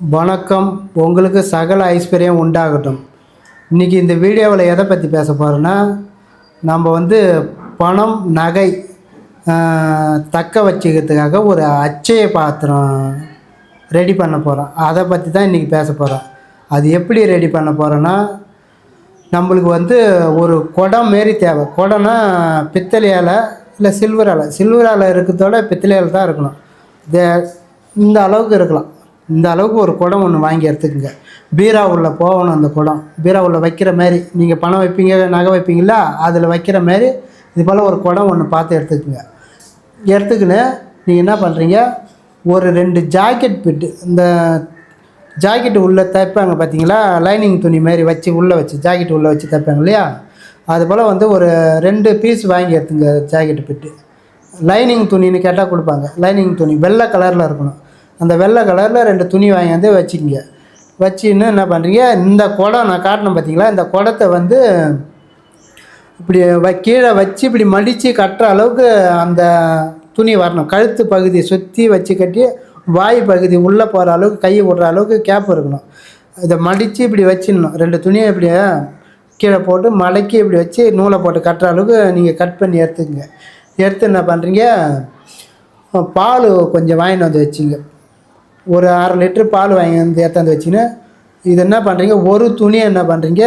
வணக்கம். உங்களுக்கு சகல ஐஸ்வர்யம் உண்டாகட்டும். இன்றைக்கி இந்த வீடியோவில் எதை பற்றி பேச போகிறோன்னா நம்ம வந்து பணம் நகை தக்க வச்சுக்கிறதுக்காக ஒரு அச்சய பாத்திரம் ரெடி பண்ண போகிறோம் அதை பற்றி தான் இன்றைக்கி பேச போகிறோம் அது எப்படி ரெடி பண்ண போகிறோன்னா நம்மளுக்கு வந்து ஒரு குடம் மாரி தேவை. குடம்னா பித்தளையால் இல்லை சில்வரால் சில்வரால் இருக்கிறதோட பித்தளையால் தான் இருக்கணும். இந்த அளவுக்கு இருக்கலாம். இந்த அளவுக்கு ஒரு குடம் ஒன்று வாங்கி எடுத்துக்கோங்க. பீரா உள்ள போகணும் அந்த குடம். பீரா உள்ள வைக்கிற மாதிரி நீங்கள் பணம் வைப்பீங்க நகை வைப்பீங்களா அதில் வைக்கிற மாதிரி இது போல் ஒரு குடம் ஒன்று பார்த்து எடுத்துக்கோங்க. எடுத்துக்கின்னு நீங்கள் என்ன பண்ணுறீங்க ஒரு ரெண்டு ஜாக்கெட் பிட்டு இந்த ஜாக்கெட்டு உள்ளே தைப்பாங்க பார்த்தீங்களா லைனிங் துணி மாதிரி வச்சு உள்ளே வச்சு ஜாக்கெட் உள்ளே வச்சு தைப்பாங்க இல்லையா? அது போல் வந்து ஒரு ரெண்டு பீஸ் வாங்கி எடுத்துங்க ஜாக்கெட்டு பிட்டு லைனிங் துணின்னு கேட்டால் கொடுப்பாங்க. லைனிங் துணி வெள்ளை கலரில் இருக்கணும். அந்த வெள்ளை கலரில் ரெண்டு துணி வாங்கி வந்து வச்சுக்கிங்க. வச்சுன்னு என்ன பண்ணுறீங்க இந்த குடம் நான் காட்டினேன் பார்த்தீங்களா இந்த குடத்தை வந்து இப்படி வ கீழே வச்சு இப்படி மடித்து கட்டுற அளவுக்கு அந்த துணி வரணும். கழுத்து பகுதியை சுற்றி வச்சு கட்டி வாய் பகுதி உள்ளே போகிற அளவுக்கு கையை விடுற அளவுக்கு கேப் இருக்கணும். இதை மடித்து இப்படி வச்சிடணும். ரெண்டு துணியை இப்படி கீழே போட்டு மடக்கி இப்படி வச்சு நூலை போட்டு கட்டுற அளவுக்கு நீங்கள் கட் பண்ணி எடுத்துக்கங்க. எடுத்து என்ன பண்ணுறீங்க பால் கொஞ்சம் வாங்கிட்டு வந்து வச்சுங்க ஒரு அரை லிட்ரு பால் வாங்கி வந்து ஏற்றாந்து வச்சுன்னு இது என்ன பண்ணுறீங்க ஒரு துணியை என்ன பண்ணுறீங்க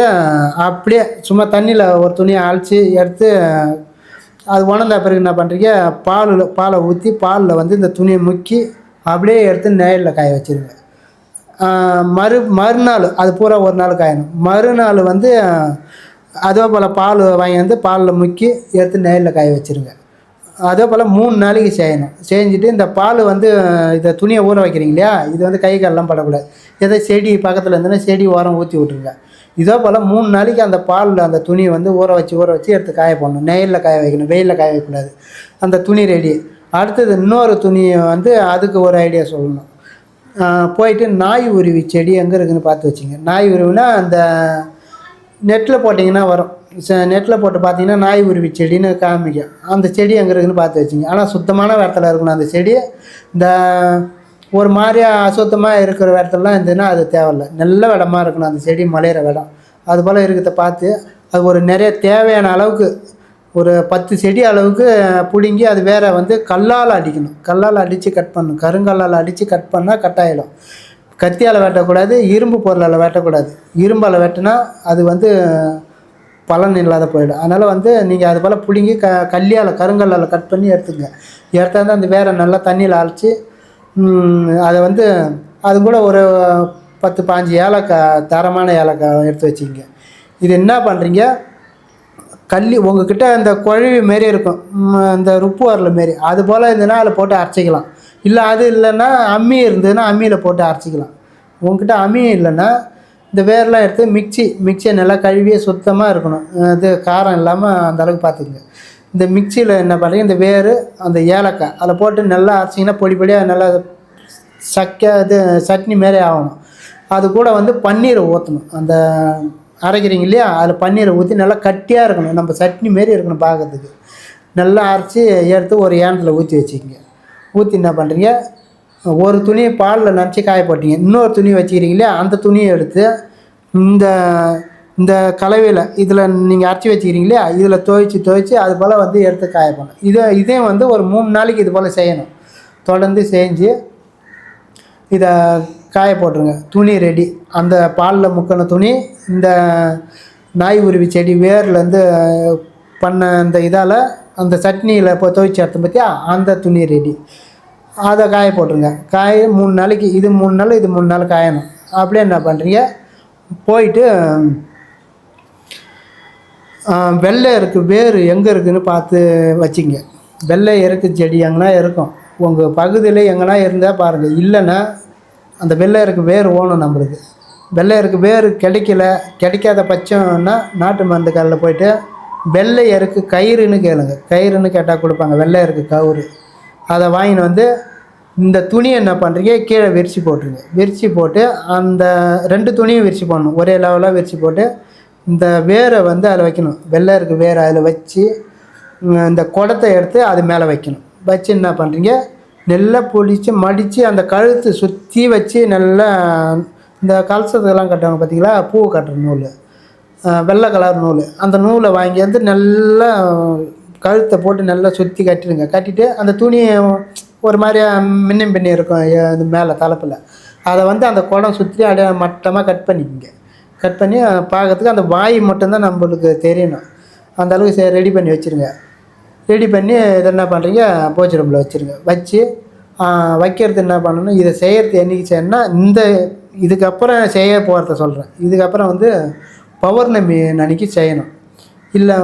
அப்படியே சும்மா தண்ணியில் ஒரு துணியை அழைச்சி எடுத்து அது உணர்ந்த பிறகு என்ன பண்ணுறீங்க பாலில் பாலை ஊற்றி பாலில் வந்து இந்த துணியை முக்கி அப்படியே எடுத்து நேரில் காய வச்சிருங்க. மறு மறுநாள் அது பூரா ஒரு நாள் காயணும். மறுநாள் வந்து அதே போல் பால் வாங்கி வந்து பாலில் முக்கி எடுத்து நேரில் காய வச்சுருங்க. அதே போல் மூணு நாளைக்கு செய்யணும். செஞ்சுட்டு இந்த பால் வந்து இதை துணியை ஊற வைக்கிறீங்க இல்லையா? இது வந்து கை காலெலாம் படக்கூடாது. ஏதோ செடி பக்கத்தில் இருந்ததுன்னா செடி ஓரம் ஊற்றி விட்ருங்க இதே போல் மூணு நாளைக்கு அந்த பாலில் அந்த துணியை வந்து ஊற வச்சு ஊற வச்சு எடுத்து காய போடணும். நெயிலில் காய வைக்கணும். வெயிலில் காய வைக்கக்கூடாது. அந்த துணி ரெடி அடுத்தது இன்னொரு துணியை வந்து அதுக்கு ஒரு ஐடியா சொல்லணும். போயிட்டு நாய் உருவி செடி எங்கே இருக்குதுன்னு பார்த்து வச்சுங்க. நாய் உருவினா அந்த நெட்டில் போட்டிங்கன்னா வரும். நெட்டில் போட்டு பார்த்தீங்கன்னா நாய் உருவி செடின்னு காமிக்கும். அந்த செடி எங்கே இருக்குன்னு பார்த்து வச்சுங்க. ஆனால் சுத்தமான இடத்துல இருக்கணும் அந்த செடி இந்த ஒரு மாதிரியாக அசுத்தமாக இருக்கிற இடத்துலலாம் இருந்ததுன்னா அது தேவையில்ல. நல்ல இடமா இருக்கணும் அந்த செடி மலையிற இடம். அது போல் இருக்கிறத பார்த்து அது ஒரு நிறைய தேவையான அளவுக்கு ஒரு பத்து செடி அளவுக்கு பிடுங்கி அது வேற வந்து கல்லால் அடிக்கணும். கல்லால் அடித்து கட் பண்ணணும். கருங்கல்லால் அடித்து கட் பண்ணால் கட் ஆகிடும் கத்தியால் வெட்டக்கூடாது இரும்பு பொருளால் வெட்டக்கூடாது. இரும்பால் வெட்டினா அது வந்து பலன் இல்லாத போயிடும். அதனால் வந்து நீங்கள் அது போல் பிடுங்கி க கல்லியால் கருங்கல்லால் கட் பண்ணி எடுத்துங்க. எடுத்தாந்து அந்த வேற நல்லா தண்ணியில் அரைச்சி அதை வந்து அது கூட ஒரு பத்து பாஞ்சு ஏலக்காய் தரமான ஏலக்காய் எடுத்து வச்சுக்கிங்க. இது என்ன பண்ணுறீங்க கல்லி உங்ககிட்ட அந்த குழவி மாரி இருக்கும். இந்த அந்த ருப்பு வரல மாரி. அது போல் இருந்ததுன்னா அதில் போட்டு அரைச்சிக்கலாம். இல்லை அது இல்லைன்னா அம்மி இருந்ததுன்னா அம்மியில் போட்டு அரைச்சிக்கலாம். உங்ககிட்ட அம்மி இல்லைன்னா இந்த வேர்லாம் எடுத்து மிக்சி மிக்சியை நல்லா கழுவியே சுத்தமாக இருக்கணும். இது காரம் இல்லாமல் அந்த அளவுக்கு பார்த்துக்குங்க. இந்த மிக்சியில் என்ன பண்ணுறீங்க இந்த வேர் அந்த ஏலக்காய் அதில் போட்டு நல்லா அரைச்சிங்கன்னா பொடி பொடியாக நல்லா சக்க இது சட்னி மாரி ஆகணும். அது கூட வந்து பன்னீரை ஊற்றணும் அந்த அரைக்கிறீங்க இல்லையா அதில் பன்னீரை ஊற்றி நல்லா கட்டியாக இருக்கணும். நம்ம சட்னி மாரி இருக்கணும் பார்க்கறதுக்கு நல்லா அரைச்சி எடுத்து ஒரு ஏனத்தில் ஊற்றி வச்சுக்கோங்க. ஊற்றி என்ன பண்ணுறீங்க ஒரு துணியை பாலில் நினச்சி காய போட்டீங்க. இன்னொரு துணி வச்சுக்கிறீங்களே அந்த துணியை எடுத்து இந்த இந்த கலவையில் இதில் நீங்கள் அரைச்சி வச்சுக்கிறீங்களே இதில் துவைச்சி துவைச்சி அது போல் வந்து எடுத்து காயப்படணும் இதை இதே வந்து ஒரு மூணு நாளைக்கு இது போல் செய்யணும். தொடர்ந்து செஞ்சு இதை காய போட்டுருங்க. துணி ரெடி அந்த பாலில் முக்கின துணி இந்த நாய் உருவி செடி வேர்லேருந்து பண்ண அந்த இதால் அந்த சட்னியில் இப்போ துவைச்சி எடுத்தோம் பார்த்தியா அந்த துணி ரெடி அதை காய போட்டுருங்க. காய மூணு நாளைக்கு இது மூணு நாள் இது மூணு நாள் காயணும். அப்படியே என்ன பண்ணுறீங்க போயிட்டு வெள்ளை இருக்குது வேர் எங்கே இருக்குதுன்னு பார்த்து வச்சுங்க. வெள்ளை இருக்கு செடி எங்கன்னா இருக்கும். உங்கள் பகுதியில் எங்கன்னா இருந்தால் பாருங்கள் இல்லைன்னா அந்த வெள்ளை இருக்கு வேர் ஓணும் நம்மளுக்கு. வெள்ளை இருக்கு வேர் கிடைக்கல. கிடைக்காத பட்சம்னா நாட்டு மருந்து கடையில் போயிட்டு வெள்ளையருக்கு கயிறுன்னு கேளுங்க. கயிறுன்னு கேட்டால் கொடுப்பாங்க. வெள்ளையருக்கு கவுரு. அதை வாங்கின்னு வந்து இந்த துணியை என்ன பண்ணுறீங்க கீழே விரிச்சு போட்டுருங்க. விரிச்சு போட்டு அந்த ரெண்டு துணியும் விரிச்சு போடணும். ஒரே லெவலாக விரிச்சு போட்டு இந்த வேரை வந்து அதில் வைக்கணும். வெள்ளை இருக்கு வேரை அதில் வச்சு இந்த குடத்தை எடுத்து அது மேலே வைக்கணும். வச்சு என்ன பண்ணுறீங்க நல்லா பொடிச்சு மடித்து அந்த கழுத்து சுற்றி வச்சு நல்லா இந்த கலசத்துக்கெல்லாம் கட்டுவாங்க பார்த்தீங்களா பூ கட்டுற நூல். வெள்ளை கலர் நூல். அந்த நூலை வாங்கி வந்து நல்லா கழுத்தை போட்டு நல்லா சுற்றி கட்டிடுங்க. கட்டிட்டு அந்த துணியை ஒரு மாதிரி மின்னம் பின்னி இருக்கும் எ- இது மேலே தலைப்பில். அதை வந்து அந்த குடம் சுற்றி அப்படியே மட்டமாக கட் பண்ணிக்கோங்க. கட் பண்ணி பார்க்கறதுக்கு அந்த வாய் மட்டும்தான் நம்மளுக்கு தெரியணும். அந்த அளவுக்கு ரெடி பண்ணி வச்சுருங்க. ரெடி பண்ணி இதை என்ன பண்ணுறீங்க போச்சு ரூமில் வச்சுருங்க. வச்சு வைக்கிறது என்ன பண்ணணும் இதை செய்கிறது என்றைக்கு செய்யணும்னா இந்த இதுக்கப்புறம் செய்ய போகிறத சொல்கிறேன் இதுக்கப்புறம் வந்து பௌர்ணமி அன்னைக்கு செய்யணும். இல்லை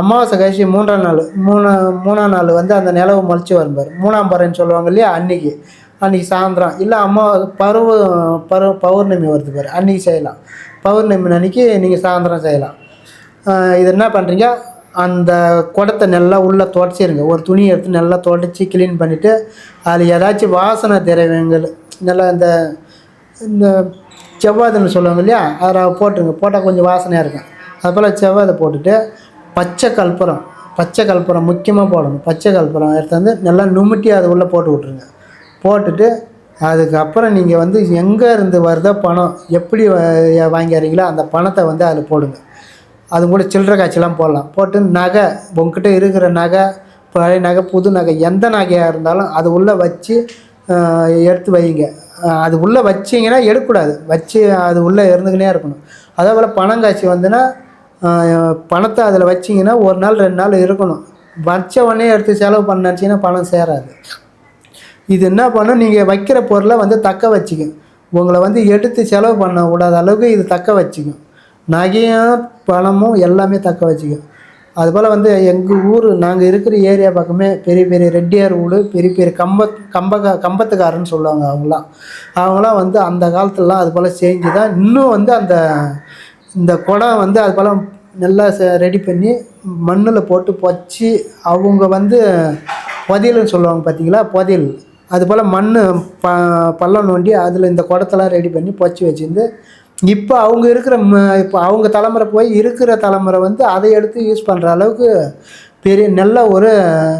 அமாவாசை கழிச்சு மூன்றாம் நாள் மூணா மூணாம் நாள் வந்து அந்த நிலவு முளைச்சி வரும்பார் மூணாம் பறவைன்னு சொல்லுவாங்க இல்லையா? அன்னைக்கு. அன்றைக்கி சாயந்தரம். இல்லை அம்மா பருவ பருவ பௌர்ணமி வருது பாரு. அன்றைக்கி செய்யலாம். பௌர்ணமி அன்னைக்கு நீங்கள் சாயந்தரம் செய்யலாம். இது என்ன பண்ணுறீங்க அந்த குடத்தை நல்லா உள்ளே துடைச்சிருங்க. ஒரு துணி எடுத்து நல்லா துடைச்சி க்ளீன் பண்ணிவிட்டு அதில் ஏதாச்சும் வாசனை திரவியங்கள் நல்லா இந்த இந்த செவ்வாதுன்னு சொல்லுவாங்க இல்லையா? அதை போட்டுருங்க. போட்டால் கொஞ்சம் வாசனையாக இருக்கும். அதுபோல் செவ்வாதை போட்டுட்டு பச்சை கற்பூரம் பச்சை கற்பூரம் முக்கியமாக போடணும். பச்சை கற்பூரம் எடுத்து வந்து நல்லா நுமிட்டி அது உள்ளே போட்டு விட்ருங்க போட்டுட்டு அதுக்கப்புறம் நீங்கள் வந்து எங்கே இருந்து வருதோ பணம் எப்படி வ- அந்த பணத்தை வந்து அதில் போடுங்க. அது கூட சில்லற காய்ச்சலாம் போடலாம். போட்டு நகை உங்ககிட்ட இருக்கிற நகை பழைய நகை புது நகை எந்த நகையாக இருந்தாலும் அது உள்ளே வச்சு எடுத்து வைங்க. அது உள்ளே வச்சிங்கன்னா எடுக்கக்கூடாது. வச்சு அது உள்ளே இருந்துக்கினே இருக்கணும். அதே போல் பணம் வந்துன்னா பணத்தை அதில் வச்சிங்கன்னா ஒரு நாள் ரெண்டு நாள் இருக்கணும். வச்ச உடனே எடுத்து செலவு பண்ணாச்சிங்கன்னா பணம் சேராது. இது என்ன பண்ணும்? நீங்கள் வைக்கிற பொருளை வந்து தக்க வச்சுக்கும். உங்களை வந்து எடுத்து செலவு பண்ண கூடாத அளவுக்கு இது தக்க வச்சுக்கும். நகையும் பணமும் எல்லாமே தக்க வச்சுக்கும். அதுபோல் வந்து எங்கள் ஊர் நாங்கள் இருக்கிற ஏரியா பக்கமே பெரிய பெரிய ரெட்டியார் வீடு பெரிய பெரிய கம்ப கம்பக கம்பத்துக்காரன்னு சொல்லுவாங்க அவங்களாம் அவங்களாம் வந்து அந்த காலத்துலலாம் அதுபோல் செஞ்சு தான் இன்னும் வந்து அந்த இந்த குடம் வந்து அதுபோல் நல்லா ரெடி பண்ணி மண்ணில் போட்டு பொச்சி அவங்க வந்து புதையல்னு சொல்லுவாங்க பார்த்தீங்களா புதையல். அதுபோல் மண் ப பள்ளம் நோண்டி அதில் இந்த குடத்தெல்லாம் ரெடி பண்ணி பொச்சி வச்சுருந்து இப்போ அவங்க இருக்கிற ம- இப்போ அவங்க தலைமுறை போய் இருக்கிற தலைமுறை வந்து அதை எடுத்து யூஸ் பண்ணுற அளவுக்கு பெரிய நல்ல ஒரு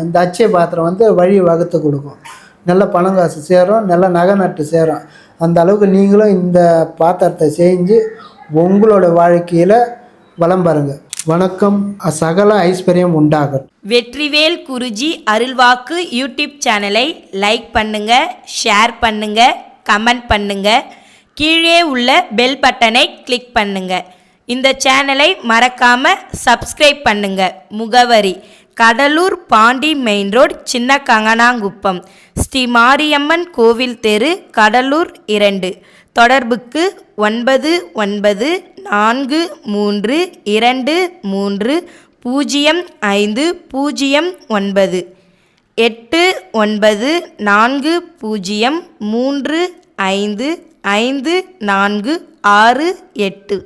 இந்த அச்சய பாத்திரம் வந்து வழி வகுத்து கொடுக்கும். நல்ல பணம் காசு சேரும் நல்ல நகை நட்டு சேரும். அந்த அளவுக்கு நீங்களும் இந்த பாத்திரத்தை செஞ்சு உங்களோட வாழ்க்கையில் வளம் பாருங்க. வணக்கம். சகல ஐஸ்வர்யம் உண்டாகும் வெற்றிவேல் குருஜி அருள்வாக்கு யூடியூப் சேனலை லைக் பண்ணுங்கள் ஷேர் பண்ணுங்கள் கமெண்ட் பண்ணுங்கள் கீழே உள்ள பெல் பட்டனை கிளிக் பண்ணுங்க. இந்த சேனலை மறக்காம சப்ஸ்கிரைப் பண்ணுங்க. முகவரி கடலூர் பாண்டி மெயின் ரோட் சின்ன கங்கனாங்குப்பம் ஸ்ரீ மாரியம்மன் கோவில் தெரு கடலூர் இரண்டு. தொடர்புக்கு ஒன்பது ஒன்பது நான்கு மூன்று இரண்டு மூன்று பூஜ்ஜியம் ஐந்து பூஜ்ஜியம் ஒன்பது. எட்டு ஒன்பது நான்கு பூஜ்ஜியம் மூன்று ஐந்து ஐந்து நான்கு ஆறு எட்டு